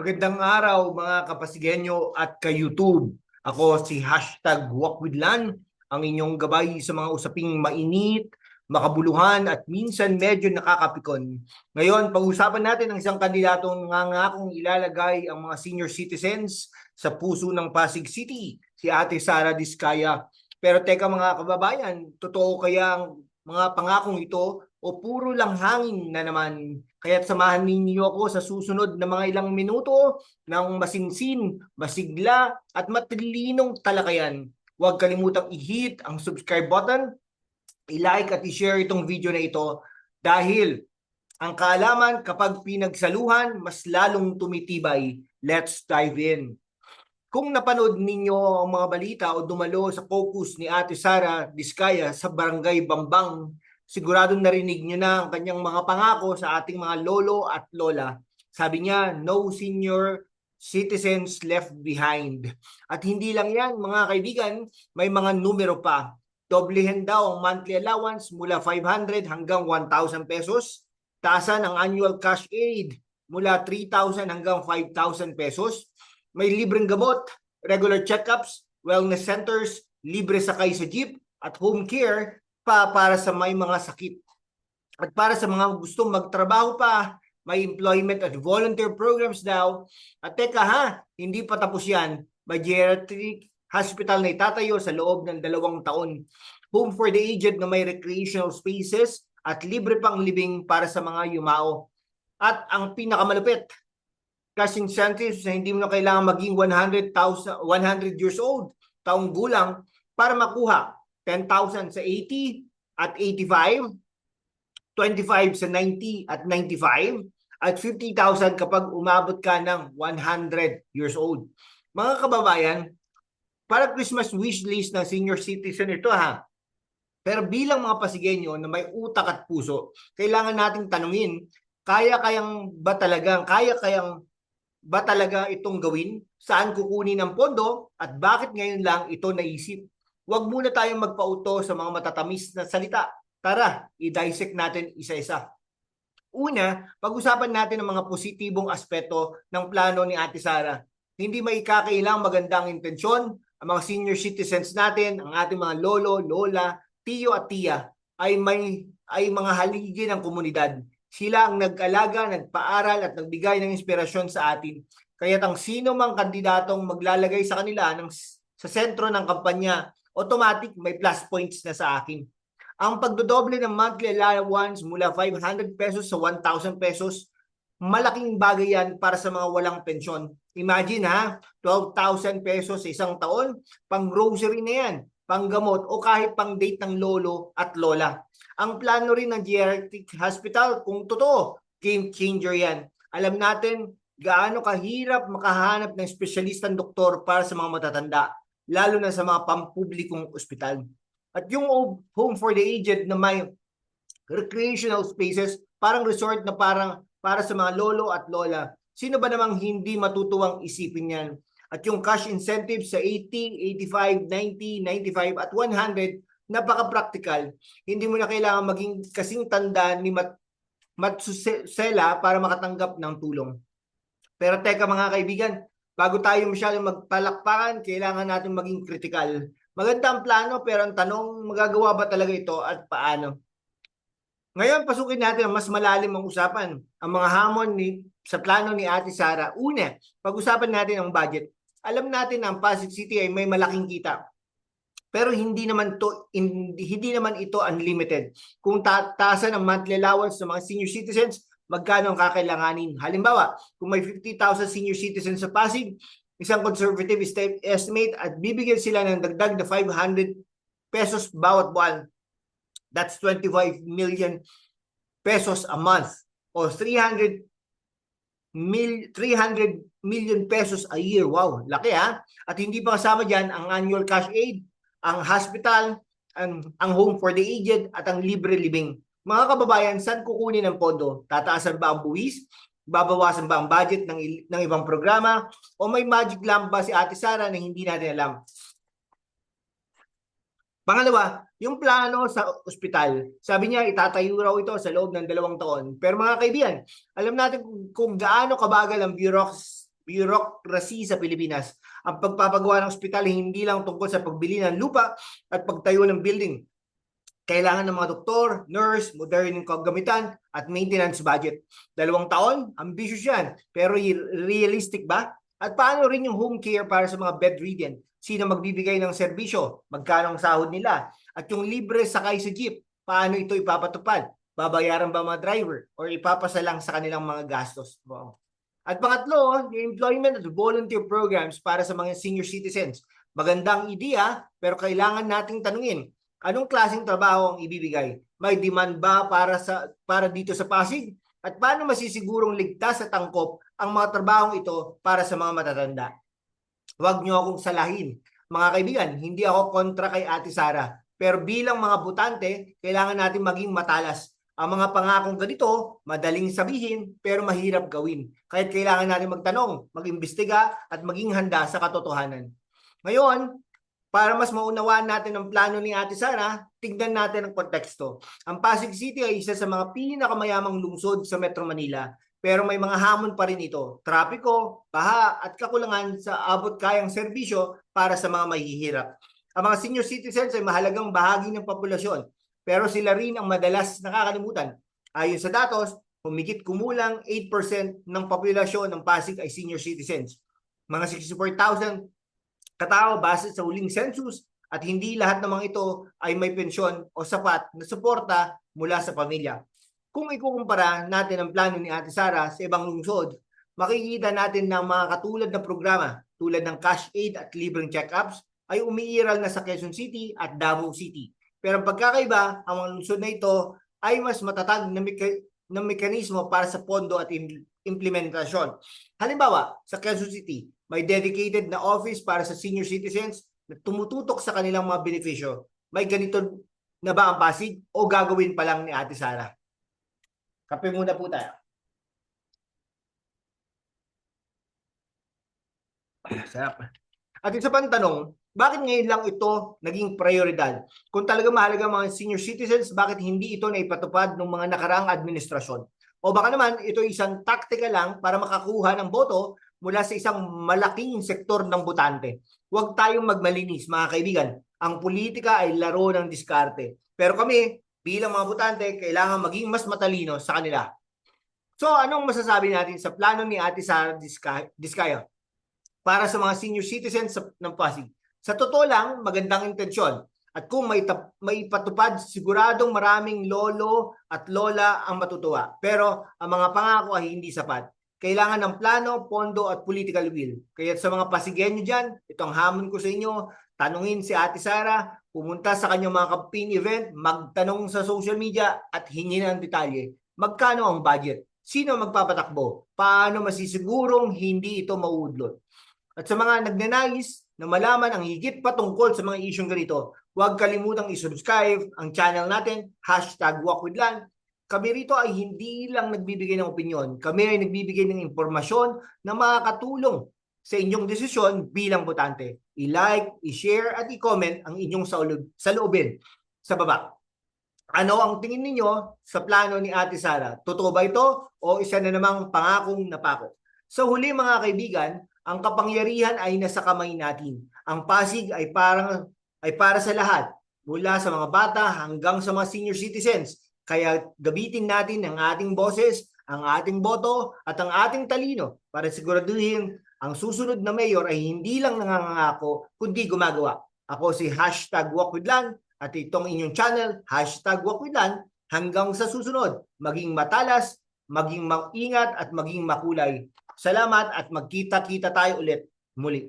Magandang araw mga kapasigenyo at ka-YouTube. Ako si Hashtag Wakwidlan, ang inyong gabay sa mga usaping mainit, makabuluhan at minsan medyo nakakapikon. Ngayon, pag-usapan natin ang isang kandidatong nangangakong ilalagay ang mga senior citizens sa puso ng Pasig City, si Ate Sara Diskaya. Pero teka mga kababayan, totoo kaya ang mga pangakong ito o puro lang hangin na naman? Kaya't samahan ninyo ako sa susunod na mga ilang minuto ng masinsin, masigla at matilinong talakayan. Huwag kalimutang i-hit ang subscribe button, i-like at i-share itong video na ito dahil ang kaalaman kapag pinagsaluhan mas lalong tumitibay. Let's dive in. Kung napanood ninyo ang mga balita o dumalo sa focus ni Ate Sara Diskaya sa Barangay Bambang, siguradong narinig nyo na ang kanyang mga pangako sa ating mga lolo at lola. Sabi niya, no senior citizens left behind. At hindi lang yan, mga kaibigan, may mga numero pa. Doblehin daw ang monthly allowance mula 500 hanggang 1,000 pesos. Taasan ang annual cash aid mula 3,000 hanggang 5,000 pesos. May libreng gamot, regular checkups, wellness centers, libre sakay sa jeep, at home care pa para sa may mga sakit. At para sa mga gustong magtrabaho pa, may employment at volunteer programs daw. At teka ha, hindi pa tapos yan. May geriatric hospital na itatayo sa loob ng dalawang taon. Home for the aged na may recreational spaces at libre pang libing para sa mga yumao. At ang pinakamalupit, cash incentives na hindi mo na kailangan maging 100,000 100 years old, taong gulang para makuha 10,000 sa 80 at 85, 25 sa 90 at 95, at 50,000 kapag umabot ka ng 100 years old. Mga kababayan, para Christmas wish list ng senior citizen ito ha. Pero bilang mga Pasigenyo na may utak at puso, kailangan nating tanungin, kaya kayang ba talaga, kaya kayang ba talaga itong gawin? Saan kukunin ang pondo? At bakit ngayon lang ito naisip? Huwag muna tayong magpauto sa mga matatamis na salita. Tara, i-dissect natin isa-isa. Una, pag-usapan natin ang mga positibong aspeto ng plano ni Ate Sara. Hindi may kakailang magandang intensyon, ang mga senior citizens natin, ang ating mga lolo, lola, tiyo at tiya ay may ay mga haligi ng komunidad. Sila ang nag-alaga, nagpaaral at nagbigay ng inspirasyon sa atin. Kaya ang sino mang kandidatong maglalagay sa kanila ng, sa sentro ng kampanya, automatic may plus points na sa akin. Ang pagdodoble ng monthly allowance mula 500 pesos sa 1,000 pesos, malaking bagay yan para sa mga walang pensyon. Imagine ha, 12,000 pesos sa isang taon, pang grocery na yan, pang gamot o kahit pang date ng lolo at lola. Ang plano rin ng geriatric hospital, kung totoo, game changer yan. Alam natin gaano kahirap makahanap ng espesyalistang doktor para sa mga matatanda, lalo na sa mga pampublikong ospital. At yung home for the aged na may recreational spaces, parang resort na parang para sa mga lolo at lola. Sino ba namang hindi matutuwang isipin yan? At yung cash incentive sa 80, 85, 90, 95 at 100, napaka-practical. Hindi mo na kailangan maging kasing tanda ni Mat Matsusela para makatanggap ng tulong. Pero teka mga kaibigan, bago tayo masyadong magpalakpakan, kailangan natin maging critical. Maganda ang plano pero ang tanong, magagawa ba talaga ito at paano? Ngayon, pasukin natin ang mas malalim ang usapan. Ang mga hamon ni, sa plano ni Ate Sara. Una, pag-usapan natin ang budget. Alam natin na ang Pasig City ay may malaking kita. Pero hindi naman to hindi, hindi naman ito unlimited. Kung taasan ang monthly allowance ng mga senior citizens, magkano ang kakailanganin? Halimbawa, kung may 50,000 senior citizens sa Pasig, isang conservative estimate at bibigyan sila ng dagdag na 500 pesos bawat buwan. That's 25 million pesos a month or 300 mil 300 million pesos a year. Wow, laki ha. At hindi pa kasama diyan ang annual cash aid, ang hospital, ang, ang home for the aged at ang libre living. Mga kababayan, saan kukunin ang pondo? Tataasan ba ang buwis? Babawasan ba ang budget ng, ng ibang programa? O may magic lamp ba si Ate Sara na hindi natin alam? Pangalawa, yung plano sa ospital. Sabi niya, itatayo raw ito sa loob ng dalawang taon. Pero mga kaibigan, alam natin kung, kung gaano kabagal ang bureaucracy, bureaucracy sa Pilipinas. Ang pagpapagawa ng ospital hindi lang tungkol sa pagbili ng lupa at pagtayo ng building. Kailangan ng mga doktor, nurse, modernong kagamitan at maintenance budget. Dalawang taon, ambitious yan. Pero realistic ba? At paano rin yung home care para sa mga bedridden? Sino magbibigay ng serbisyo? Magkano ang sahod nila? At yung libre sakay sa jeep, paano ito ipapatupad? Babayaran ba mga driver? Or ipapasa lang sa kanilang mga gastos? Wow. At pangatlo, yung employment at volunteer programs para sa mga senior citizens. Magandang ideya, pero kailangan nating tanungin, anong klaseng trabaho ang ibibigay? May demand ba para sa para dito sa Pasig? At paano masisigurong ligtas at angkop ang mga trabahong ito para sa mga matatanda? Huwag niyo akong salahin. Mga kaibigan, hindi ako kontra kay Ate Sara. Pero bilang mga butante, kailangan natin maging matalas. Ang mga pangakong ganito, madaling sabihin, pero mahirap gawin. Kaya kailangan natin magtanong, mag-imbestiga, at maging handa sa katotohanan. Ngayon, para mas maunawaan natin ang plano ni Ate Sara, tignan natin ang konteksto. Ang Pasig City ay isa sa mga pinakamayamang lungsod sa Metro Manila. Pero may mga hamon pa rin ito. Trapiko, baha at kakulangan sa abot kayang serbisyo para sa mga mahihirap. Ang mga senior citizens ay mahalagang bahagi ng populasyon. Pero sila rin ang madalas nakakalimutan. Ayon sa datos, humigit kumulang 8% ng populasyon ng Pasig ay senior citizens. Mga 64,000 katao base sa huling census at hindi lahat ng mga ito ay may pensyon o sapat na suporta mula sa pamilya. Kung ikukumpara natin ang plano ni Ate Sara sa ibang lungsod, makikita natin na mga katulad na programa tulad ng cash aid at libreng check-ups ay umiiral na sa Quezon City at Davao City. Pero ang pagkakaiba, ang mga lungsod na ito ay mas matatag na, meka- na mekanismo para sa pondo at im- implementasyon. Halimbawa, sa Quezon City, may dedicated na office para sa senior citizens na tumututok sa kanilang mga benepisyo. May ganito na ba ang Pasig o gagawin pa lang ni Ate Sara? Kape muna po tayo. Sarap. At isa pang tanong, bakit ngayon lang ito naging prioridad? Kung talaga mahalaga mga senior citizens, bakit hindi ito naipatupad ng mga nakaraang administrasyon? O baka naman ito isang taktika lang para makakuha ng boto mula sa isang malaking sektor ng botante. Huwag tayong magmalinis mga kaibigan. Ang politika ay laro ng diskarte. Pero kami, bilang mga botante, kailangan maging mas matalino sa kanila. So anong masasabi natin sa plano ni Ate Sara Diskaya para sa mga senior citizens ng Pasig? Sa totoo lang, magandang intensyon. At kung may, tap, may patupad, siguradong maraming lolo at lola ang matutuwa. Pero ang mga pangako ay hindi sapat. Kailangan ng plano, pondo at political will. Kaya sa mga Pasigenyo dyan, itong hamon ko sa inyo, tanungin si Ate Sara, pumunta sa kanyang mga campaign event, magtanong sa social media at hingin ng detalye. Magkano ang budget? Sino magpapatakbo? Paano masisigurong hindi ito mauudlot? At sa mga nagnanais na malaman ang higit patungkol sa mga isyong ganito, huwag kalimutang isubscribe ang channel natin, hashtag walkwithlan. Kami rito ay hindi lang nagbibigay ng opinion, kami ay nagbibigay ng impormasyon na makakatulong sa inyong desisyon bilang botante. I-like, i-share at i-comment ang inyong saloobin sa baba. Ano ang tingin ninyo sa plano ni Ate Sara? Totoo ba ito o isa na namang pangakong napako? Sa huli mga kaibigan, ang kapangyarihan ay nasa kamay natin. Ang Pasig ay parang ay para sa lahat, mula sa mga bata hanggang sa mga senior citizens. Kaya gabitin natin ang ating boses, ang ating boto at ang ating talino para siguraduhin ang susunod na mayor ay hindi lang nangangako kundi gumagawa. Ako si hashtag walkwithlan at itong inyong channel, hashtag walkwithlan hanggang sa susunod. Maging matalas, maging maingat at maging makulay. Salamat at magkita-kita tayo ulit muli.